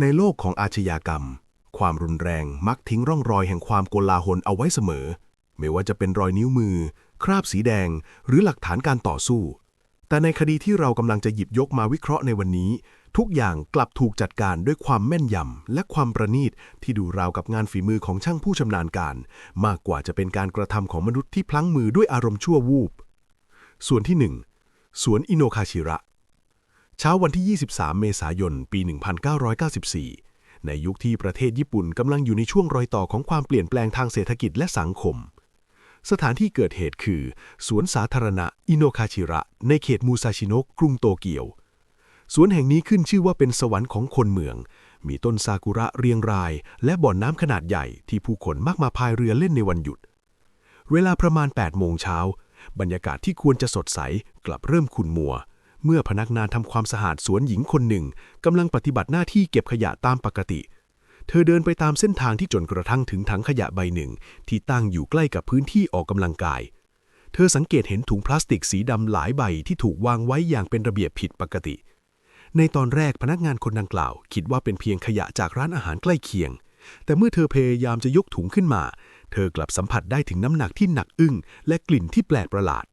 ในโลกของอาชญากรรม ความรุนแรงมักทิ้งร่องรอยแห่งความโกลาหลเอาไว้เสมอ ไม่ว่าจะเป็นรอยนิ้วมือ คราบสีแดง หรือหลักฐานการต่อสู้ แต่ในคดีที่เรากำลังจะหยิบยกมาวิเคราะห์ในวันนี้ ทุกอย่างกลับถูกจัดการด้วยความแม่นยำและความประณีตที่ดูราวกับงานฝีมือของช่างผู้ชำนาญการ มากกว่าจะเป็นการกระทำของมนุษย์ที่พลั้งมือด้วยอารมณ์ชั่ววูบ ส่วนที่หนึ่งสวนอิโนคาชิระ เช้าวันที่ 23 เมษายน ปี 1994 ในยุคที่ประเทศญี่ปุ่นกำลังอยู่ในช่วงรอยต่อของความเปลี่ยนแปลงทางเศรษฐกิจและสังคม สถานที่เกิดเหตุคือ สวนสาธารณะ อิโนคาชิระ ในเขตมูซาชิโนะกรุงโตเกียว สวนแห่งนี้ขึ้นชื่อว่าเป็นสวรรค์ของคนเมือง มีต้นซากุระเรียงราย และบ่อนน้ำขนาดใหญ่ที่ผู้คนมักมาพายเรือเล่นในวันหยุด เวลาประมาณ 8 โมงเช้าบรรยากาศที่ควรจะสดใสกลับเริ่มขุ่นมัวเเมื่อพนักงานทำความสะอาดสวนหญิงคนหนึ่งกำลังปฏิบัติหน้าที่เก็บขยะตามปกติ เธอเดินไปตามเส้นทางที่จนกระทั่งถึงถังขยะใบหนึ่ง ที่ตั้งอยู่ใกล้กับพื้นที่ออกกำลังกาย เธอสังเกตเห็นถุงพลาสติกสีดำหลายใบที่ถูกวางไว้อย่างเป็นระเบียบผิดปกติ ในตอนแรกพนักงานคนดังกล่าว คิดว่าเป็นเพียงขยะจากร้านอาหารใกล้เคียง แต่เมื่อเธอพยายามจะยกถุงขึ้นมา เธอกลับสัมผัสได้ถึงน้ำหนักที่หนักอึ้งและกลิ่นที่แปลกประหลาด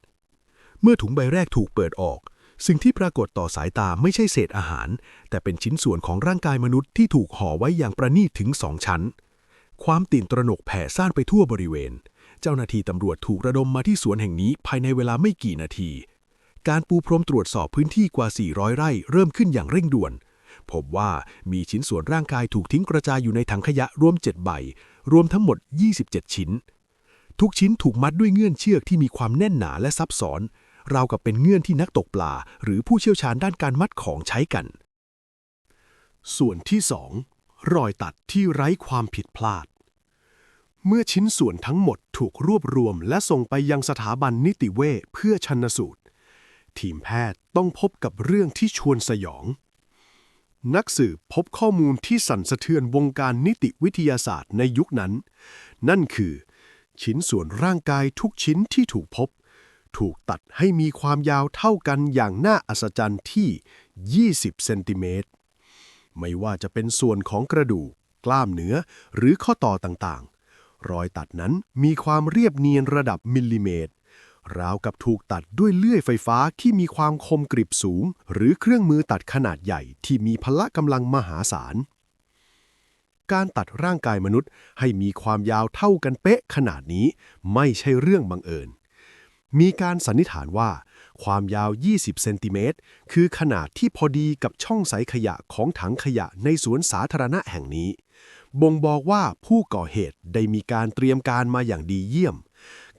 เมื่อถุงใบแรกถูกเปิดออก สิ่งที่ปรากฏต่อสายตาไม่ใช่เศษอาหาร แต่เป็นชิ้นส่วนของร่างกายมนุษย์ที่ถูกห่อไว้อย่างประณีตถึงสองชั้น ความตื่นตระหนกแผ่ซ่านไปทั่วบริเวณ เจ้าหน้าที่ตำรวจถูกระดมมาที่สวนแห่งนี้ภายในเวลาไม่กี่นาที การปูพรมตรวจสอบพื้นที่กว่า 400 ไร่ เริ่มขึ้นอย่างเร่งด่วน พบว่ามีชิ้นส่วนร่างกายถูกทิ้งกระจายอยู่ในถังขยะรวม 7 ใบ รวมทั้งหมด 27 ชิ้น ทุกชิ้นถูกมัดด้วยเงื่อนเชือกที่มีความแน่นหนาและซับซ้อน ราวกับเป็นเงื่อนที่นักตกปลา หรือผู้เชี่ยวชาญด้านการมัดของใช้กัน ส่วนที่ 2 รอยตัดที่ไร้ความผิดพลาด เมื่อชิ้นส่วนทั้งหมดถูกรวบรวม และส่งไปยังสถาบันนิติเวชเพื่อชันสูตร ทีมแพทย์ต้องพบกับเรื่องที่ชวนสยอง นักสืบพบข้อมูลที่สั่นสะเทือนวงการนิติวิทยาศาสตร์ในยุคนั้น นั่นคือ ชิ้นส่วนร่างกายทุกชิ้นที่ถูกพบ ถูกตัดให้มีความยาวเท่ากันอย่างน่าอัศจรรย์ที่ 20 เซนติเมตร ไม่ว่าจะเป็นส่วนของกระดูก กล้ามเนื้อ หรือข้อต่อต่างๆ รอยตัดนั้นมีความเรียบเนียนระดับมิลลิเมตร ราวกับถูกตัดด้วยเลื่อยไฟฟ้าที่มีความคมกริบสูง หรือเครื่องมือตัดขนาดใหญ่ที่มีพละกำลังมหาศาลการตัดร่างกายมนุษย์ให้มีความยาวเท่ากันเป๊ะขนาดนี้ไม่ใช่เรื่องบังเอิญ มีการสันนิษฐานว่า ความยาว 20 เซนติเมตรคือขนาดที่พอดีกับช่องใส่ขยะของถังขยะในสวนสาธารณะแห่งนี้ บ่งบอกว่าผู้ก่อเหตุได้มีการเตรียมการมาอย่างดีเยี่ยม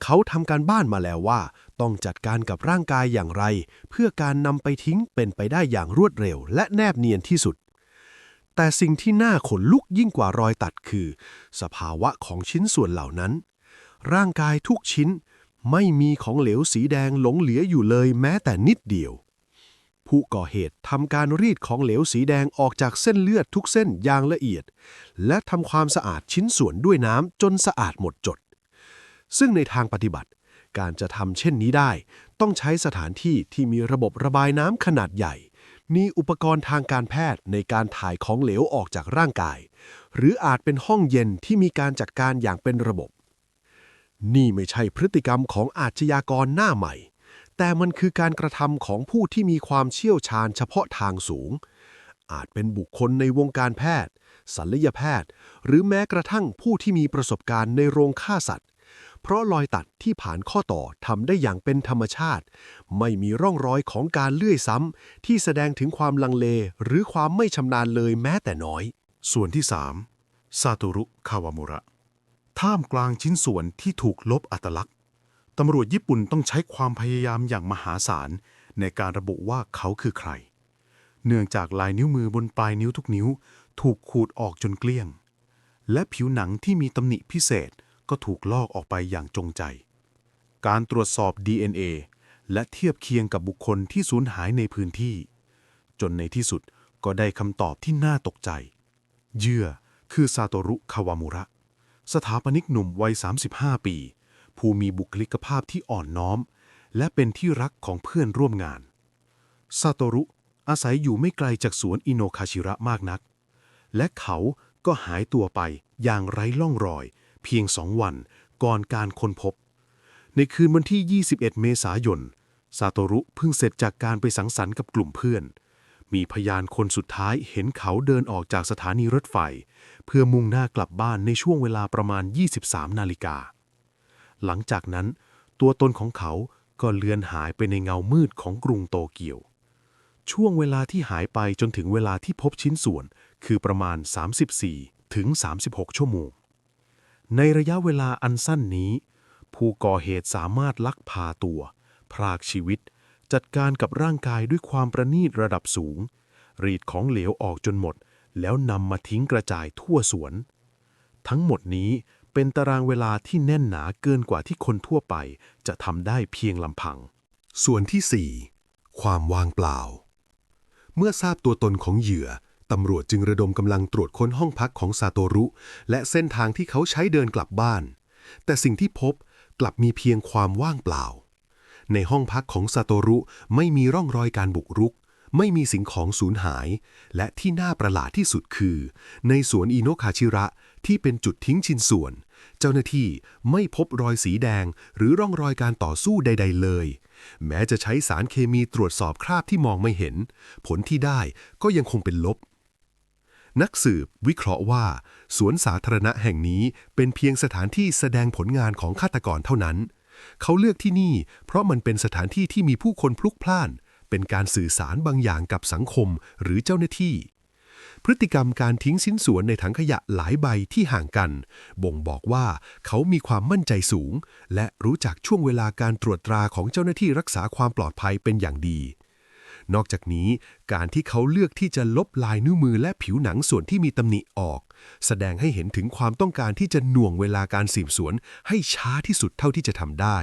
เขาทำการบ้านมาแล้วว่า ต้องจัดการกับร่างกายอย่างไร เพื่อการนำไปทิ้งเป็นไปได้อย่างรวดเร็ว และแนบเนียนที่สุดแต่สิ่งที่น่าขนลุกยิ่งกว่ารอยตัดคือ สภาวะของชิ้นส่วนเหล่านั้น ร่างกายทุกชิ้น ไม่มีของเหลวสีแดงหลงเหลืออยู่เลยแม้แต่นิดเดียว ผู้ก่อเหตุทำการรีดของเหลวสีแดงออกจากเส้นเลือดทุกเส้นอย่างละเอียด และทำความสะอาดชิ้นส่วนด้วยน้ำจนสะอาดหมดจด ซึ่งในทางปฏิบัติ การจะทำเช่นนี้ได้ ต้องใช้สถานที่ที่มีระบบระบายน้ำขนาดใหญ่ มีอุปกรณ์ทางการแพทย์ในการถ่ายของเหลวออกจากร่างกาย หรืออาจเป็นห้องเย็นที่มีการจัดการอย่างเป็นระบบ นี่ไม่ใช่พฤติกรรมของอาชญากรหน้าใหม่ แต่มันคือการกระทำของผู้ที่มีความเชี่ยวชาญเฉพาะทางสูง อาจเป็นบุคคลในวงการแพทย์ ศัลยแพทย์ หรือแม้กระทั่งผู้ที่มีประสบการณ์ในโรงฆ่าสัตว์ เพราะรอยตัดที่ผ่านข้อต่อทำได้อย่างเป็นธรรมชาติ ไม่มีร่องรอยของการเลื่อยซ้ำที่แสดงถึงความลังเล หรือความไม่ชำนาญเลยแม้แต่น้อย ส่วนที่ 3 ซาโตรุ คาวามุระ ท่ามกลางชิ้นส่วนที่ถูกลบอัตลักษณ์ตำรวจญี่ปุ่นต้องใช้ความพยายามอย่างมหาศาลในการระบุว่าเขาคือใคร เนื่องจากลายนิ้วมือบนปลายนิ้วทุกนิ้ว ถูกขูดออกจนเกลี้ยง และผิวหนังที่มีตำหนิพิเศษก็ถูกลอกออกไปอย่างจงใจ การตรวจสอบ DNA และเทียบเคียงกับบุคคลที่สูญหายในพื้นที่ จนในที่สุดก็ได้คำตอบที่น่าตกใจ เยื่อคือซาโตรุคาวามุระ สถาปนิกหนุ่มวัย 35 ปี ผู้มีบุคลิกภาพที่อ่อนน้อม และเป็นที่รักของเพื่อนร่วมงานซาโตรุอาศัยอยู่ไม่ไกลจากสวนอิโนคาชิระมากนัก และเขาก็หายตัวไปอย่างไร้ล่องรอย เพียงสองวันก่อนการค้นพบ ในคืนวันที่ 21 เมษายนซาโตรุเพิ่งเสร็จจากการไปสังสรรค์กับกลุ่มเพื่อน มีพยานคนสุดท้ายเห็นเขาเดินออกจากสถานีรถไฟ เพื่อมุ่งหน้ากลับบ้านในช่วงเวลาประมาณ 23 นาฬิกา หลังจากนั้น ตัวตนของเขาก็เลือนหายไปในเงามืดของกรุงโตเกียว ช่วงเวลาที่หายไปจนถึงเวลาที่พบชิ้นส่วน คือประมาณ 34 ถึง 36 ชั่วโมง ในระยะเวลาอันสั้นนี้ ผู้ก่อเหตุสามารถลักพาตัว พรากชีวิต จัดการกับร่างกายด้วยความประณีตระดับสูง รีดของเหลวออกจนหมด แล้วนำมาทิ้งกระจายทั่วสวน ทั้งหมดนี้เป็นตารางเวลาที่แน่นหนาเกินกว่าที่คนทั่วไปจะทำได้เพียงลำพัง ส่วนที่ 4 ความว่างเปล่า เมื่อทราบตัวตนของเหยื่อตำรวจจึงระดมกำลังตรวจค้นห้องพักของซาโตรุ และเส้นทางที่เขาใช้เดินกลับบ้าน แต่สิ่งที่พบกลับมีเพียงความว่างเปล่า ในห้องพักของซาโตรุไม่มีร่องรอยการบุกรุก ไม่มีสิ่งของสูญหาย และที่น่าประหลาดที่สุดคือ ในสวนอิโนคาชิระที่เป็นจุดทิ้งชิ้นส่วน เจ้าหน้าที่ไม่พบรอยสีแดง หรือร่องรอยการต่อสู้ใด ๆ เลย แม้จะใช้สารเคมีตรวจสอบคราบที่มองไม่เห็น ผลที่ได้ก็ยังคงเป็นลบ นักสืบวิเคราะห์ว่า สวนสาธารณะแห่งนี้เป็นเพียงสถานที่แสดงผลงานของฆาตกรเท่านั้น เขาเลือกที่นี่ เพราะมันเป็นสถานที่ที่มีผู้คนพลุกพล่าน เป็นการสื่อสารบางอย่างกับสังคมหรือเจ้าหน้าที่ พฤติกรรมการทิ้งชิ้นส่วนในถังขยะหลายใบที่ห่างกัน บ่งบอกว่าเขามีความมั่นใจสูง และรู้จักช่วงเวลาการตรวจตราของเจ้าหน้าที่รักษาความปลอดภัยเป็นอย่างดี นอกจากนี้ การที่เขาเลือกที่จะลบลายนิ้วมือและผิวหนังส่วนที่มีตำหนิออก แสดงให้เห็นถึงความต้องการที่จะหน่วงเวลาการสืบสวนให้ช้าที่สุดเท่าที่จะทำได้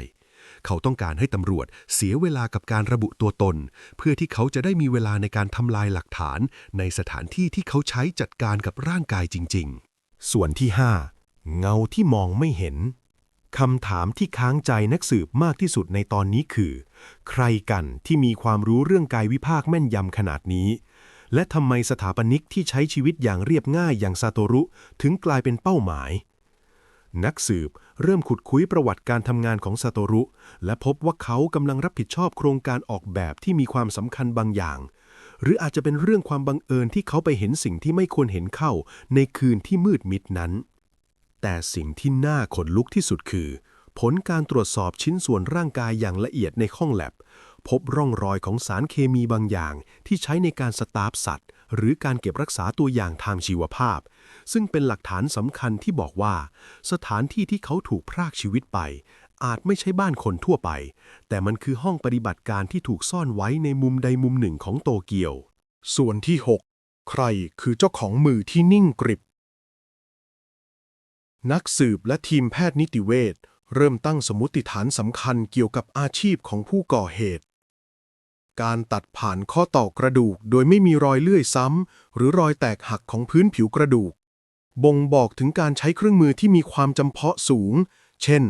เขาต้องการให้ตำรวจเสียเวลากับการระบุตัวตน เพื่อที่เขาจะได้มีเวลาในการทำลายหลักฐาน ในสถานที่ที่เขาใช้จัดการกับร่างกายจริง ๆ ส่วนที่ 5 เงาที่มองไม่เห็นคำถามที่ค้างใจนักสืบมากที่สุดในตอนนี้คือ ใครกันที่มีความรู้เรื่องกายวิภาคแม่นยำขนาดนี้ และทำไมสถาปนิกที่ใช้ชีวิตอย่างเรียบง่ายอย่างซาโตรุ ถึงกลายเป็นเป้าหมาย นักสืบ เริ่มขุดคุยประวัติการทำงานของซาโตรุ และพบว่าเขากำลังรับผิดชอบโครงการออกแบบที่มีความสำคัญบางอย่าง หรืออาจจะเป็นเรื่องความบังเอิญที่เขาไปเห็นสิ่งที่ไม่ควรเห็นเข้า ในคืนที่มืดมิดนั้น แต่สิ่งที่น่าขนลุกที่สุดคือ ผลการตรวจสอบชิ้นส่วนร่างกายอย่างละเอียดในห้องแลบพบร่องรอยของสารเคมีบางอย่างที่ใช้ในการสตาร์ฟสัตว์ หรือการเก็บรักษาตัวอย่างทางชีวภาพ ซึ่งเป็นหลักฐานสำคัญที่บอกว่า สถานที่ที่เขาถูกพรากชีวิตไป อาจไม่ใช่บ้านคนทั่วไป แต่มันคือห้องปฏิบัติการที่ถูกซ่อนไว้ในมุมใดมุมหนึ่งของโตเกียว ส่วนที่ 6 ใครคือเจ้าของมือที่นิ่งกริบ นักสืบและทีมแพทย์นิติเวชเริ่มตั้งสมมติฐานสำคัญเกี่ยวกับอาชีพของผู้ก่อเหตุ การตัดผ่านข้อต่อกระดูก โดยไม่มีรอยเลื่อยซ้ำ หรือรอยแตกหักของพื้นผิวกระดูก บ่งบอกถึงการใช้เครื่องมือที่มีความจำเพาะสูง เช่น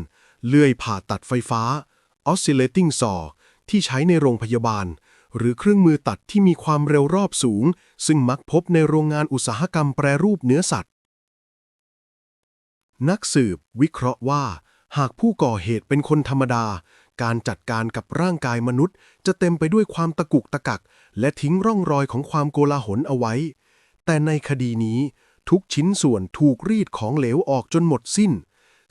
เลื่อยผ่าตัดไฟฟ้า oscillating saw ที่ใช้ในโรงพยาบาล หรือเครื่องมือตัดที่มีความเร็วรอบสูง ซึ่งมักพบในโรงงานอุตสาหกรรมแปรรูปเนื้อสัตว์ นักสืบวิเคราะห์ว่า หากผู้ก่อเหตุเป็นคนธรรมดา การจัดการกับร่างกายมนุษย์ จะเต็มไปด้วยความตะกุกตะกัก และทิ้งร่องรอยของความโกลาหลเอาไว้ แต่ในคดีนี้ทุกชิ้นส่วนถูกรีดของเหลวออกจนหมดสิ้น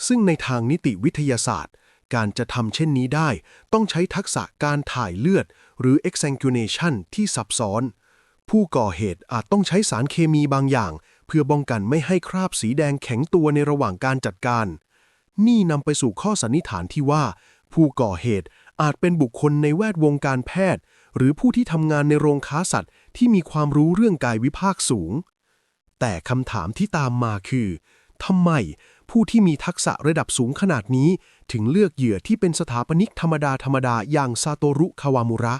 ซึ่งในทางนิติวิทยาศาสตร์ การจะทำเช่นนี้ได้ ต้องใช้ทักษะการถ่ายเลือด หรือ exsanguination ที่ซับซ้อน ผู้ก่อเหตุอาจต้องใช้สารเคมีบางอย่าง เพื่อป้องกันไม่ให้คราบสีแดงแข็งตัวในระหว่างการจัดการ นี่นำไปสู่ข้อสันนิษฐานที่ว่า ผู้ก่อเหตุอาจเป็นบุคคลในแวดวงการแพทย์ หรือผู้ที่ทำงานในโรงค้าสัตว์ ที่มีความรู้เรื่องกายวิภาคสูง แต่คำถามที่ตามมาคือทำไมผู้ที่มีทักษะระดับสูงขนาดนี้ ถึงเลือกเหยื่อที่เป็นสถาปนิกธรรมดาธรรมดาอย่างซาโตรุคาวามุระ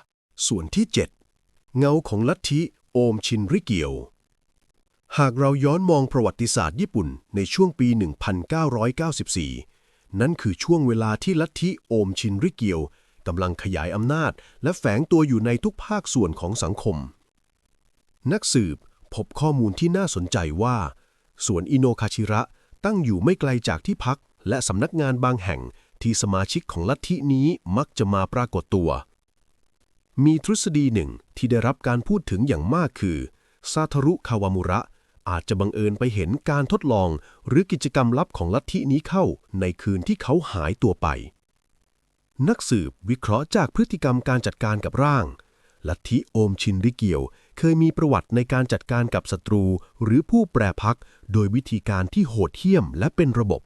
ส่วนที่ 7 เงาของลัทธิโอมชินริเกียว หากเราย้อนมองประวัติศาสตร์ญี่ปุ่นในช่วงปี 1994 นั่นคือช่วงเวลาที่ลัทธิโอมชินริเกียวกำลังขยายอำนาจ และแฝงตัวอยู่ในทุกภาคส่วนของสังคม นักสืบพบข้อมูลที่น่าสนใจว่าสวนอิโนคาชิระตั้งอยู่ไม่ไกลจากที่พัก และสำนักงานบางแห่งที่สมาชิกของลัทธินี้มักจะมาปรากฏตัว มีทฤษฎีหนึ่งที่ได้รับการพูดถึงอย่างมากคือซาทารุคาวามุระ อาจจะบังเอิญไปเห็นการทดลองหรือกิจกรรมลับของลัทธินี้เข้าในคืนที่เขาหายตัวไป นักสืบวิเคราะห์จากพฤติกรรมการจัดการกับร่าง ลัทธิโอมชินริเกียว เคยมีประวัติในการจัดการกับศัตรู หรือผู้แปรพัก โดยวิธีการที่โหดเหี้ยมและเป็นระบบ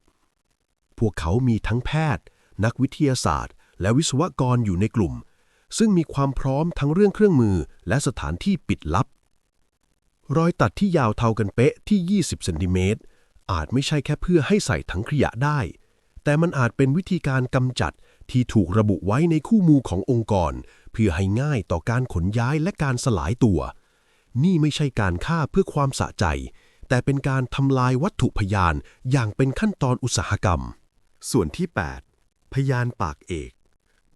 พวกเขามีทั้งแพทย์ นักวิทยาศาสตร์ และวิศวกรอยู่ในกลุ่ม ซึ่งมีความพร้อมทั้งเรื่องเครื่องมือและสถานที่ปิดลับ รอยตัดที่ยาวเท่ากันเป๊ะที่ 20 เซนติเมตรอาจไม่ใช่แค่เพื่อให้ใส่ถังขยะได้ แต่มันอาจเป็นวิธีการกำจัดที่ถูกระบุไว้ในคู่มือขององค์กร เพื่อให้ง่ายต่อการขนย้ายและการสลายตัว นี่ไม่ใช่การฆ่าเพื่อความสะใจ แต่เป็นการทำลายวัตถุพยานอย่างเป็นขั้นตอนอุตสาหกรรม ส่วนที่ 8 พยานปากเอก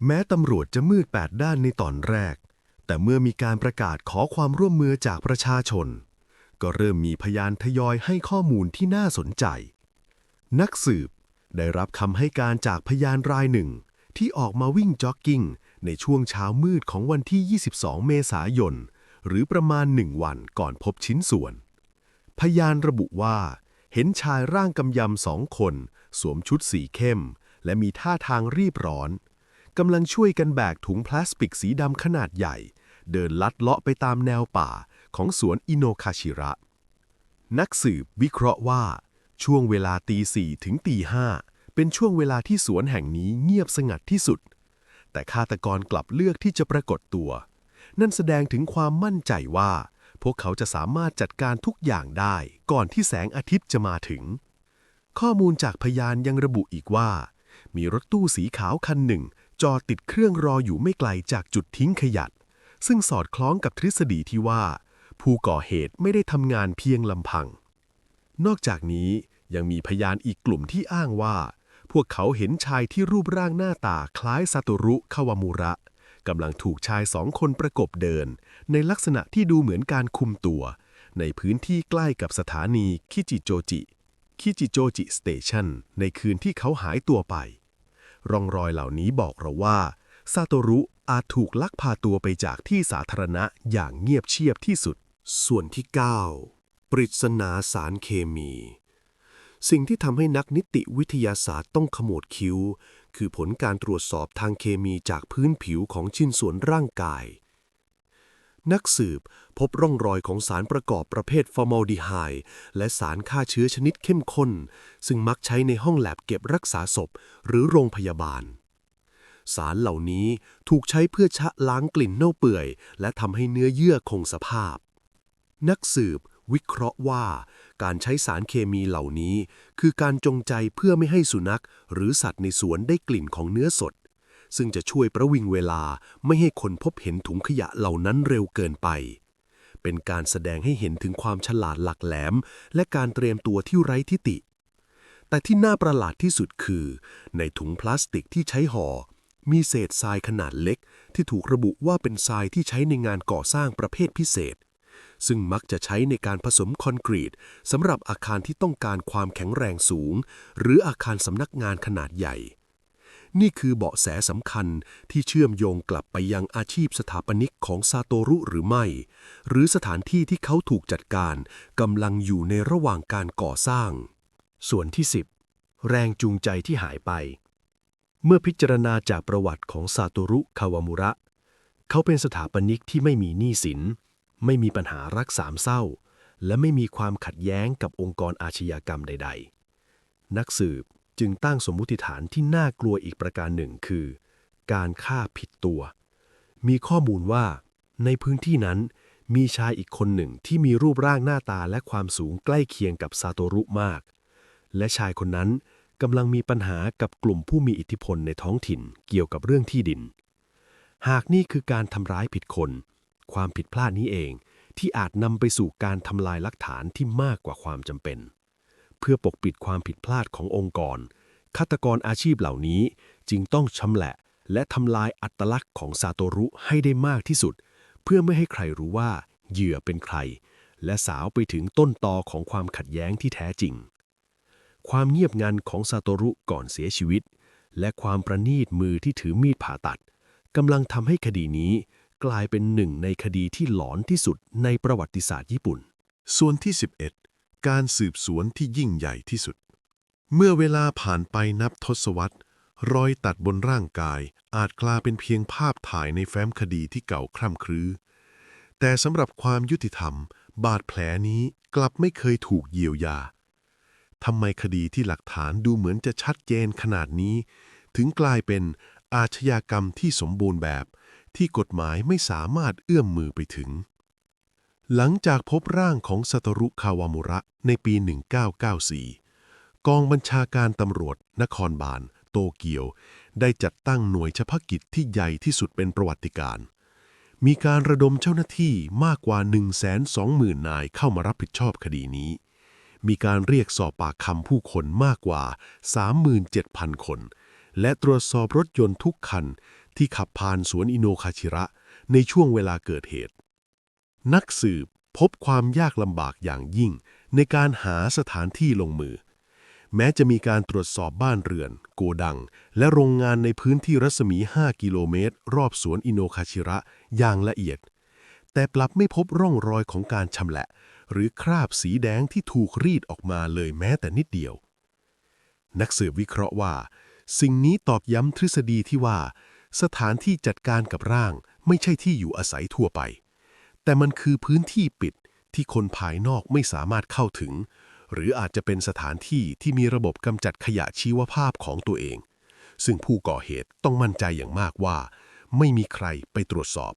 แม้ตำรวจจะมืดแปดด้านในตอนแรก แต่เมื่อมีการประกาศขอความร่วมมือจากประชาชน ก็เริ่มมีพยานทยอยให้ข้อมูลที่น่าสนใจ นักสืบได้รับคำให้การจากพยานรายหนึ่ง ที่ออกมาวิ่งจ็อกกิ้ง ในช่วงเช้ามืดของวันที่ 22 เมษายน หรือประมาณหนึ่งวันก่อนพบชิ้นส่วน พยานระบุว่า เห็นชายร่างกำยำสองคน สวมชุดสีเข้ม และมีท่าทางรีบร้อนกำลังช่วยกันแบกถุงพลาสติกสีดำขนาดใหญ่ เดินลัดเลาะไปตามแนวป่า ของสวนอิโนคาชิระ นักสืบวิเคราะห์ว่า ช่วงเวลาตีสี่ถึงตีห้าเป็นช่วงเวลาที่สวนแห่งนี้เงียบสงัดที่สุด แต่ฆาตกรกลับเลือกที่จะปรากฏตัว นั่นแสดงถึงความมั่นใจว่า พวกเขาจะสามารถจัดการทุกอย่างได้ก่อนที่แสงอาทิตย์จะมาถึง ข้อมูลจากพยานยังระบุอีกว่า มีรถตู้สีขาวคันหนึ่ง จอดติดเครื่องรออยู่ไม่ไกลจากจุดทิ้งขยะซึ่งสอดคล้องกับทฤษฎีที่ว่า ผู้ก่อเหตุไม่ได้ทำงานเพียงลำพัง นอกจากนี้ยังมีพยานอีกกลุ่มที่อ้างว่า พวกเขาเห็นชายที่รูปร่างหน้าตาคล้ายซาโตรุคาวามุระกำลังถูกชายสองคนประกบเดิน ในลักษณะที่ดูเหมือนการคุมตัว ในพื้นที่ใกล้กับสถานีคิจิโจจิ คิจิโจจิสเตชันในคืนที่เขาหายตัวไป ร่องรอยเหล่านี้บอกเราว่าซาโตรุอาจถูกลักพาตัวไปจากที่สาธารณะอย่างเงียบเชียบที่สุด ส่วนที่ 9 ปริศนาสารเคมี สิ่งที่ทำให้นักนิติวิทยาศาสตร์ต้องขมวดคิ้ว คือผลการตรวจสอบทางเคมีจากพื้นผิวของชิ้นส่วนร่างกาย นักสืบพบร่องรอยของสารประกอบประเภทฟอร์มาลดีไฮด์และสารฆ่าเชื้อชนิดเข้มข้น ซึ่งมักใช้ในห้องแลบเก็บรักษาศพ หรือโรงพยาบาลสารเหล่านี้ถูกใช้เพื่อชะล้างกลิ่นเน่าเปื่อย และทำให้เนื้อเยื่อคงสภาพ นักสืบ วิเคราะห์ว่า การใช้สารเคมีเหล่านี้ คือการจงใจเพื่อไม่ให้สุนัข หรือสัตว์ในสวนได้กลิ่นของเนื้อสด ซึ่งจะช่วยประวิงเวลาไม่ให้คนพบเห็นถุงขยะเหล่านั้นเร็วเกินไป เป็นการแสดงให้เห็นถึงความฉลาดหลักแหลม และการเตรียมตัวที่ไร้ทิฏฐิแต่ที่น่าประหลาดที่สุดคือ ในถุงพลาสติกที่ใช้ห่อมีเศษทรายขนาดเล็ก ที่ถูกระบุว่าเป็นทรายที่ใช้ในงานก่อสร้างประเภทพิเศษ ซึ่งมักจะใช้ในการผสมคอนกรีตสำหรับอาคารที่ต้องการความแข็งแรงสูง หรืออาคารสำนักงานขนาดใหญ่ นี่คือเบาะแสสำคัญที่เชื่อมโยงกลับไปยังอาชีพสถาปนิกของซาโตรุหรือไม่ หรือสถานที่ที่เขาถูกจัดการกำลังอยู่ในระหว่างการก่อสร้าง ส่วนที่ 10 แรงจูงใจที่หายไป เมื่อพิจารณาจากประวัติของซาโตรุคาวามุระ เขาเป็นสถาปนิกที่ไม่มีหนี้สิน ไม่มีปัญหารักสามเศร้า และไม่มีความขัดแย้งกับองค์กรอาชญากรรมใด ๆ นักสืบจึงตั้งสมมุติฐานที่น่ากลัวอีกประการหนึ่งคือ การฆ่าผิดตัว มีข้อมูลว่าในพื้นที่นั้นมีชายอีกคนหนึ่งที่มีรูปร่างหน้าตาและความสูงใกล้เคียงกับซาโตรุมาก และชายคนนั้นกำลังมีปัญหากับกลุ่มผู้มีอิทธิพลในท้องถิ่นเกี่ยวกับเรื่องที่ดิน หากนี่คือการทำร้ายผิดคน ความผิดพลาดนี้เอง ที่อาจนำไปสู่การทำลายหลักฐานที่มากกว่าความจำเป็น เพื่อปกปิดความผิดพลาดขององค์กรฆาตกรอาชีพเหล่านี้จึงต้องชำแหละ และทำลายอัตลักษณ์ของซาโตรุให้ได้มากที่สุด เพื่อไม่ให้ใครรู้ว่าเหยื่อเป็นใคร และสาวไปถึงต้นตอของความขัดแย้งที่แท้จริง ความเงียบงันของซาโตรุก่อนเสียชีวิต และความประณีตมือที่ถือมีดผ่าตัดกำลังทำให้คดีนี้ กลายเป็นหนึ่งในคดีที่หลอนที่สุดในประวัติศาสตร์ญี่ปุ่น ส่วนที่ 11 การสืบสวนที่ยิ่งใหญ่ที่สุด เมื่อเวลาผ่านไปนับทศวรรษ รอยตัดบนร่างกายอาจกลายเป็นเพียงภาพถ่ายในแฟ้มคดีที่เก่าคร่ำครื้อ แต่สำหรับความยุติธรรม บาดแผลนี้กลับไม่เคยถูกเยียวยาทำไมคดีที่หลักฐานดูเหมือนจะชัดเจนขนาดนี้ ถึงกลายเป็นอาชญากรรมที่สมบูรณ์แบบ ที่กฎหมายไม่สามารถเอื้อมมือไปถึง หลังจากพบร่างของซาโตรุคาวามุระในปี 1994 กองบัญชาการตำรวจ นครบาล โตเกียว ได้จัดตั้งหน่วยเฉพาะกิจที่ใหญ่ที่สุดเป็นประวัติการ มีการระดมเจ้าหน้าที่มากกว่า 120,000 นายเข้ามารับผิดชอบคดีนี้ มีการเรียกสอบปากคำผู้คนมากกว่า 37,000 คน และตรวจสอบรถยนต์ทุกคัน ที่ขับผ่านสวนอิโนคาชิระในช่วงเวลาเกิดเหตุ นักสืบพบความยากลำบากอย่างยิ่งในการหาสถานที่ลงมือ แม้จะมีการตรวจสอบบ้านเรือน โกดัง และโรงงานในพื้นที่รัศมี 5 กิโลเมตร รอบสวนอิโนคาชิระอย่างละเอียด แต่กลับไม่พบร่องรอยของการชำแหละ หรือคราบสีแดงที่ถูกรีดออกมาเลยแม้แต่นิดเดียว นักสืบวิเคราะห์ว่า สิ่งนี้ตอกย้ำทฤษฎีที่ว่า สถานที่จัดการกับร่างไม่ใช่ที่อยู่อาศัยทั่วไป แต่มันคือพื้นที่ปิดที่คนภายนอกไม่สามารถเข้าถึง หรืออาจจะเป็นสถานที่ที่มีระบบกำจัดขยะชีวภาพของตัวเอง ซึ่งผู้ก่อเหตุต้องมั่นใจอย่างมากว่า ไม่มีใครไปตรวจสอบ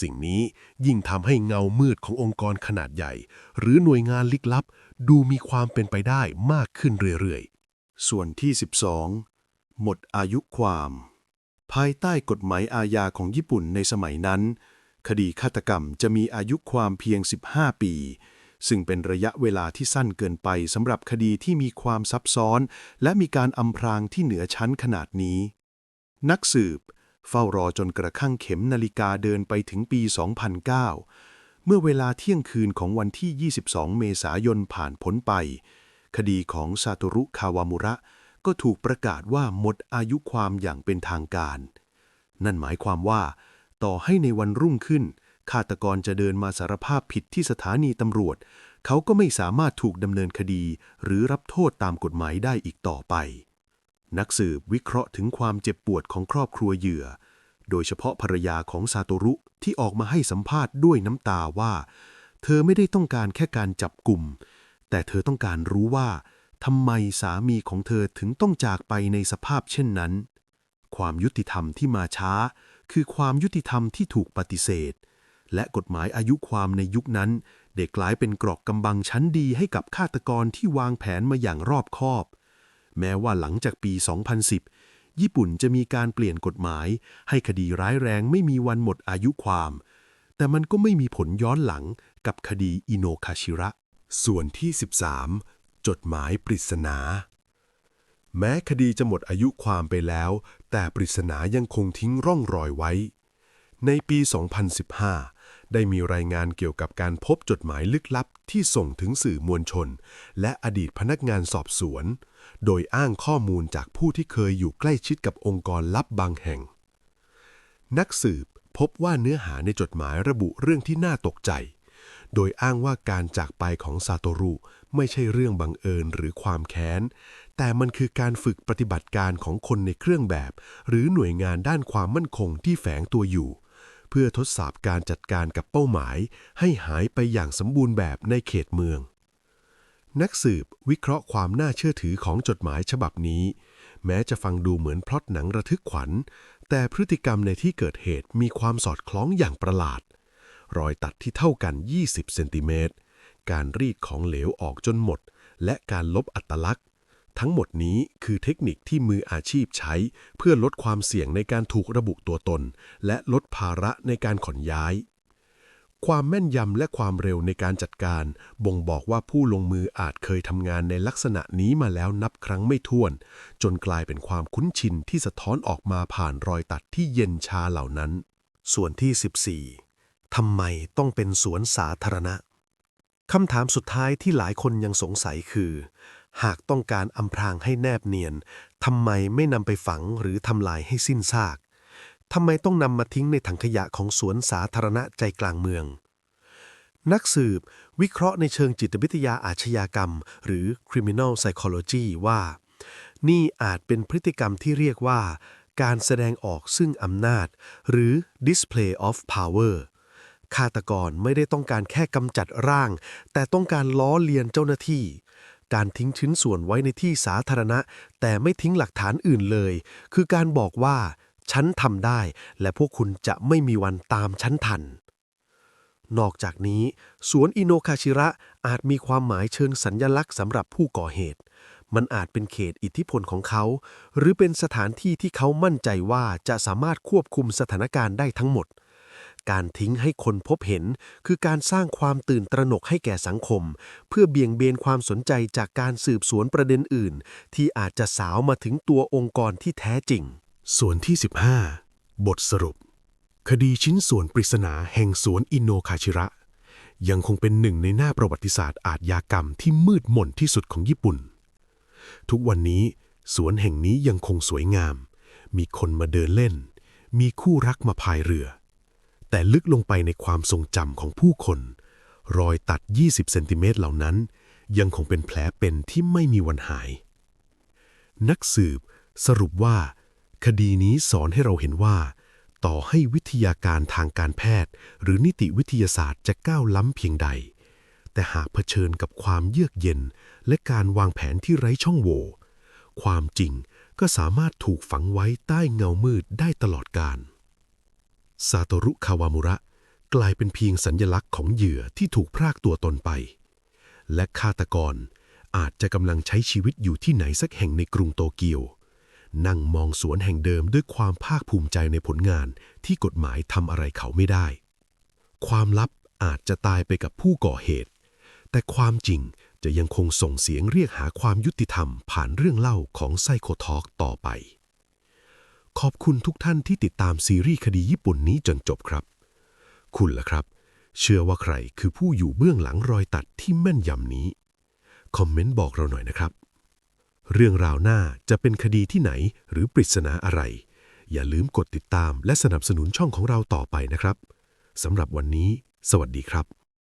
สิ่งนี้ยิ่งทำให้เงามืดขององค์กรขนาดใหญ่ หรือหน่วยงานลึกลับ ดูมีความเป็นไปได้มากขึ้นเรื่อยๆ ส่วนที่ 12 หมดอายุความ ภายใต้กฎหมายอาญาของญี่ปุ่นในสมัยนั้น คดีฆาตกรรมจะมีอายุความเพียง 15 ปี ซึ่งเป็นระยะเวลาที่สั้นเกินไปสำหรับคดีที่มีความซับซ้อน และมีการอำพรางที่เหนือชั้นขนาดนี้ นักสืบ เฝ้ารอจนกระทั่งเข็มนาฬิกาเดินไปถึงปี 2009 เมื่อเวลาเที่ยงคืนของวันที่ 22 เมษายนผ่านพ้นไป คดีของซาโตรุคาวามุระ ก็ถูกประกาศว่าหมดอายุความอย่างเป็นทางการ นั่นหมายความว่า ต่อให้ในวันรุ่งขึ้น ฆาตกรจะเดินมาสารภาพผิดที่สถานีตำรวจ เขาก็ไม่สามารถถูกดำเนินคดี หรือรับโทษตามกฎหมายได้อีกต่อไป นักสืบวิเคราะห์ถึงความเจ็บปวดของครอบครัวเหยื่อ โดยเฉพาะภรรยาของซาโตรุที่ออกมาให้สัมภาษณ์ด้วยน้ำตาว่า เธอไม่ได้ต้องการแค่การจับกลุ่ม แต่เธอต้องการรู้ว่า ทำไมสามีของเธอถึงต้องจากไปในสภาพเช่นนั้น ความยุติธรรมที่มาช้า คือความยุติธรรมที่ถูกปฏิเสธ และกฎหมายอายุความในยุคนั้นได้กลายเป็นกรอกกำบังชั้นดีให้กับฆาตกรที่วางแผนมาอย่างรอบคอบ แม้ว่าหลังจากปี 2010 ญี่ปุ่นจะมีการเปลี่ยนกฎหมาย ให้คดีร้ายแรงไม่มีวันหมดอายุความ แต่มันก็ไม่มีผลย้อนหลังกับคดีอิโนคาชิระ ส่วนที่ 13 จดหมายปริศนา แม้คดีจะหมดอายุความไปแล้ว แต่ปริศนายังคงทิ้งร่องรอยไว้ ในปี 2015 ได้มีรายงานเกี่ยวกับการพบจดหมายลึกลับที่ส่งถึงสื่อมวลชน และอดีตพนักงานสอบสวน โดยอ้างข้อมูลจากผู้ที่เคยอยู่ใกล้ชิดกับองค์กรลับบางแห่ง นักสืบพบว่าเนื้อหาในจดหมายระบุเรื่องที่น่าตกใจ โดยอ้างว่าการจากไปของซาโตรุ ไม่ใช่เรื่องบังเอิญหรือความแค้น แต่มันคือการฝึกปฏิบัติการของคนในเครื่องแบบ หรือหน่วยงานด้านความมั่นคงที่แฝงตัวอยู่ เพื่อทดสอบการจัดการกับเป้าหมาย ให้หายไปอย่างสมบูรณ์แบบในเขตเมือง นักสืบวิเคราะห์ความน่าเชื่อถือของจดหมายฉบับนี้ แม้จะฟังดูเหมือนพล็อตหนังระทึกขวัญ แต่พฤติกรรมในที่เกิดเหตุมีความสอดคล้องอย่างประหลาดรอยตัดที่เท่ากัน 20 เซนติเมตร การรีดของเหลวออกจนหมด และการลบอัตลักษณ์ ทั้งหมดนี้คือเทคนิคที่มืออาชีพใช้ เพื่อลดความเสี่ยงในการถูกระบุตัวตน และลดภาระในการขนย้าย ความแม่นยำและความเร็วในการจัดการ บ่งบอกว่าผู้ลงมืออาจเคยทำงานในลักษณะนี้มาแล้วนับครั้งไม่ถ้วน จนกลายเป็นความคุ้นชินที่สะท้อนออกมาผ่านรอยตัดที่เย็นชาเหล่านั้น ส่วนที่ 14ทำไมต้องเป็นสวนสาธารณะ คำถามสุดท้ายที่หลายคนยังสงสัยคือ หากต้องการอำพรางให้แนบเนียนทำไมไม่นำไปฝังหรือทำลายให้สิ้นซากทำไมต้องนำมาทิ้งในถังขยะของสวนสาธารณะใจกลางเมือง นักสืบวิเคราะห์ในเชิงจิตวิทยาอาชญากรรม หรือ criminal psychology ว่า นี่อาจเป็นพฤติกรรมที่เรียกว่า การแสดงออกซึ่งอำนาจ หรือ display of power ฆาตกรไม่ได้ต้องการแค่กำจัดร่าง แต่ต้องการล้อเลียนเจ้าหน้าที่ การทิ้งชิ้นส่วนไว้ในที่สาธารณะ แต่ไม่ทิ้งหลักฐานอื่นเลย คือการบอกว่าฉันทำได้ และพวกคุณจะไม่มีวันตามฉันทัน นอกจากนี้ สวนอิโนคาชิระอาจมีความหมายเชิงสัญญลักษณ์สำหรับผู้ก่อเหตุ มันอาจเป็นเขตอิทธิพลของเขา หรือเป็นสถานที่ที่เขามั่นใจว่าจะสามารถควบคุมสถานการณ์ได้ทั้งหมด การทิ้งให้คนพบเห็น คือการสร้างความตื่นตระหนกให้แก่สังคม เพื่อเบี่ยงเบนความสนใจจากการสืบสวนประเด็นอื่น ที่อาจจะสาวมาถึงตัวองค์กรที่แท้จริง ส่วนที่ 15 บทสรุป คดีชิ้นส่วนปริศนาแห่งสวนอินโนคาชิระ ยังคงเป็นหนึ่งในหน้าประวัติศาสตร์อาทยากรรมที่มืดมนที่สุดของญี่ปุ่น ทุกวันนี้ สวนแห่งนี้ยังคงสวยงาม มีคนมาเดินเล่น มีคู่รักมาพายเรือ แต่ลึกลงไปในความทรงจำของผู้คน รอยตัด 20 เซนติเมตรเหล่านั้น ยังคงเป็นแผลเป็นที่ไม่มีวันหาย นักสืบสรุปว่า คดีนี้สอนให้เราเห็นว่า ต่อให้วิทยาการทางการแพทย์ หรือนิติวิทยาศาสตร์จะก้าวล้ำเพียงใด แต่หากเผชิญกับความเยือกเย็น และการวางแผนที่ไร้ช่องโหว่ความจริงก็สามารถถูกฝังไว้ใต้เงามืดได้ตลอดกาล ซาโตรุคาวามุระ กลายเป็นเพียงสัญญลักษณ์ของเหยื่อที่ถูกพรากตัวตนไป และฆาตกรอาจจะกำลังใช้ชีวิตอยู่ที่ไหนสักแห่งในกรุงโตเกียว นั่งมองสวนแห่งเดิมด้วยความภาคภูมิใจในผลงานที่กฎหมายทำอะไรเขาไม่ได้ ความลับอาจจะตายไปกับผู้ก่อเหตุ แต่ความจริงจะยังคงส่งเสียงเรียกหาความยุติธรรมผ่านเรื่องเล่าของไซโคทอกต่อไป ขอบคุณทุกท่านที่ติดตามซีรีส์คดีญี่ปุ่นนี้จนจบครับ คุณล่ะครับ เชื่อว่าใครคือผู้อยู่เบื้องหลังรอยตัดที่แม่นยำนี้ คอมเมนต์บอกเราหน่อยนะครับ เรื่องราวหน้าจะเป็นคดีที่ไหนหรือปริศนาอะไร อย่าลืมกดติดตามและสนับสนุนช่องของเราต่อไปนะครับสำหรับวันนี้ สวัสดีครับ